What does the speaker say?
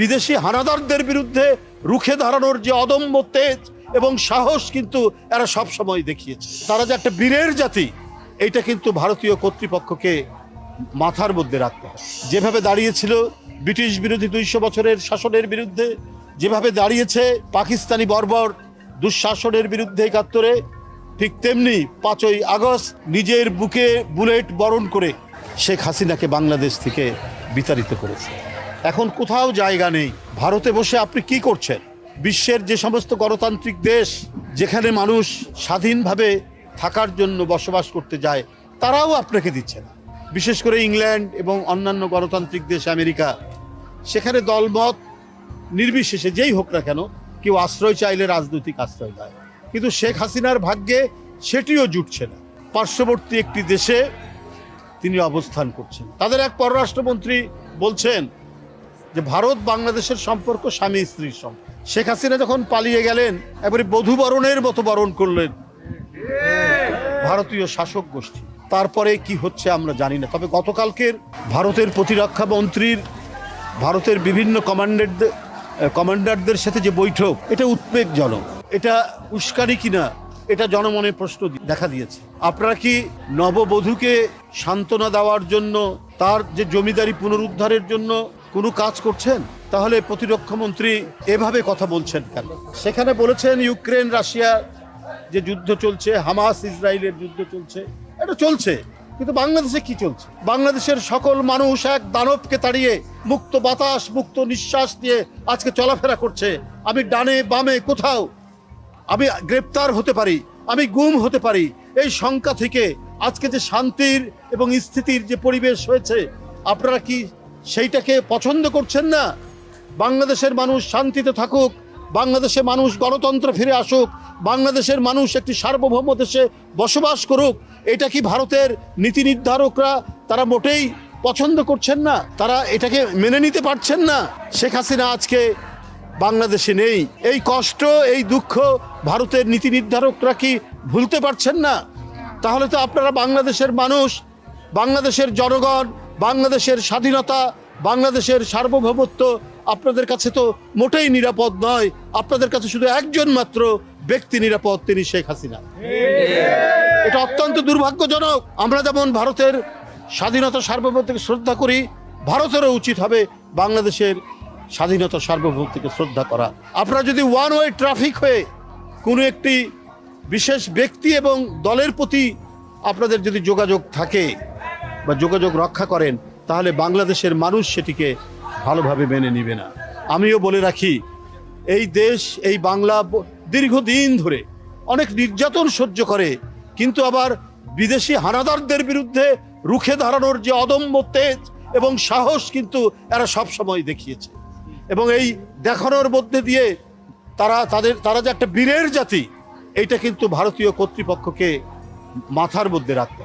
বিদেশি হানাদারদের বিরুদ্ধে রুখে দাঁড়ানোর যে অদম্য তেজ এবং সাহস কিন্তু এরা সব সময় দেখিয়েছে। তারা যে একটা বীরের জাতি, এইটা কিন্তু ভারতীয় কর্তৃপক্ষকে মাথার মধ্যে রাখতে হবে। যেভাবে দাঁড়িয়েছিল ব্রিটিশ বিরোধী দুইশো বছরের শাসনের বিরুদ্ধে, যেভাবে দাঁড়িয়েছে পাকিস্তানি বর্বর দুঃশাসনের বিরুদ্ধে একাত্তরে, ঠিক তেমনি পাঁচই আগস্ট নিজের বুকে বুলেট বরণ করে শেখ হাসিনাকে বাংলাদেশ থেকে বিতাড়িত করেছে। এখন কোথাও জায়গা নেই। ভারতে বসে আপনি কি করছেন? বিশ্বের যে সমস্ত গণতান্ত্রিক দেশ, যেখানে মানুষ স্বাধীনভাবে থাকার জন্য বসবাস করতে যায়, তারাও আপনাকে দিচ্ছে না। বিশেষ করে ইংল্যান্ড এবং অন্যান্য গণতান্ত্রিক দেশ আমেরিকা, সেখানে দলমত নির্বিশেষে যেই হোক না কেন, কেউ আশ্রয় চাইলে রাজনৈতিক আশ্রয় দেয়। কিন্তু শেখ হাসিনার ভাগ্যে সেটিও জুটছে না। পার্শ্ববর্তী একটি দেশে তিনি অবস্থান করছেন। তাদের এক পররাষ্ট্রমন্ত্রী বলছেন যে ভারত বাংলাদেশের সম্পর্ক স্বামী স্ত্রীর সম্পর্ক শেখ হাসিনা যখন পালিয়ে গেলেন একবারে বধূ বরণের মতো বরণ করলেন। ভারতীয় শাসক গোষ্ঠী। তারপরে কি হচ্ছে আমরা জানি না। তবে গতকালকের ভারতের প্রতিরক্ষা মন্ত্রীর, ভারতের বিভিন্ন কমান্ডারদের কমান্ডারদের সাথে যে বৈঠক, এটা উদ্বেগজনক। এটা উস্কানি কিনা, এটা জনমনে প্রশ্ন দেখা দিয়েছে। আপনারা কি নববধূকে সান্ত্বনা দেওয়ার জন্য, তার যে জমিদারি পুনরুদ্ধারের জন্য কোনো কাজ করছেন? তাহলে প্রতিরক্ষা মন্ত্রী এভাবে কথা বলছেন কেন? সেখানে বলেছেন ইউক্রেন, রাশিয়া যে যুদ্ধ চলছে, হামাস, ইসরায়েলের যুদ্ধ চলছে, এটা চলছে, কিন্তু বাংলাদেশে কি চলছে? বাংলাদেশের সকল মানুষ এক দানবকে তাড়িয়ে মুক্ত বাতাস, মুক্ত নিঃশ্বাস দিয়ে আজকে চলাফেরা করছে। আমি ডানে বামে কোথাও আমি গ্রেপ্তার হতে পারি, আমি গুম হতে পারি। এই শঙ্কা থেকে আজকে যে শান্তির এবং স্থিতির যে পরিবেশ হয়েছে, আপনারা কি সেইটাকে পছন্দ করছেন না। বাংলাদেশের মানুষ শান্তিতে থাকুক বাংলাদেশে মানুষ গণতন্ত্র ফিরে আসুক, বাংলাদেশের মানুষ একটি সার্বভৌম দেশে বসবাস করুক, এটা কি ভারতের নীতি নির্ধারকরা তারা মোটেই পছন্দ করছেন না? তারা এটাকে মেনে নিতে পারছেন না। শেখ হাসিনা আজকে বাংলাদেশে নেই। এই কষ্ট, এই দুঃখ ভারতের নীতি নির্ধারকরা কি ভুলতে পারছেন না? তাহলে তো আপনারা বাংলাদেশের মানুষ, বাংলাদেশের জনগণ বাংলাদেশের স্বাধীনতা, বাংলাদেশের সার্বভৌমত্ব আপনাদের কাছে তো মোটেই নিরাপদ নয়। আপনাদের কাছে শুধু একজন মাত্র ব্যক্তি নিরাপদ, তিনি শেখ হাসিনা। এটা অত্যন্ত দুর্ভাগ্যজনক। আমরা যেমন ভারতের স্বাধীনতা সার্বভৌমত্বকে শ্রদ্ধা করি, ভারতেরও উচিত হবে বাংলাদেশের স্বাধীনতা সার্বভৌমত্বকে শ্রদ্ধা করা। আপনারা যদি ওয়ান ওয়ে ট্রাফিক হয়ে কোনো একটি বিশেষ ব্যক্তি এবং দলের প্রতি আপনাদের যদি যোগাযোগ থাকে বা যোগাযোগ রক্ষা করেন, তাহলে বাংলাদেশের মানুষ সেটিকে ভালোভাবে মেনে নিবে না। আমিও বলে রাখি, এই দেশ, এই বাংলা দীর্ঘদিন ধরে অনেক নির্যাতন সহ্য করে, কিন্তু আবার বিদেশি হানাদারদের বিরুদ্ধে রুখে দাঁড়ানোর যে অদম্য তেজ এবং সাহস কিন্তু এরা সব সময় দেখিয়েছে। এবং এই দেখানোর মধ্যে দিয়ে তারা তাদের, তারা যে একটা বীরের জাতি, এইটা কিন্তু ভারতীয় কর্তৃপক্ষকে মাথার মধ্যে রাখতে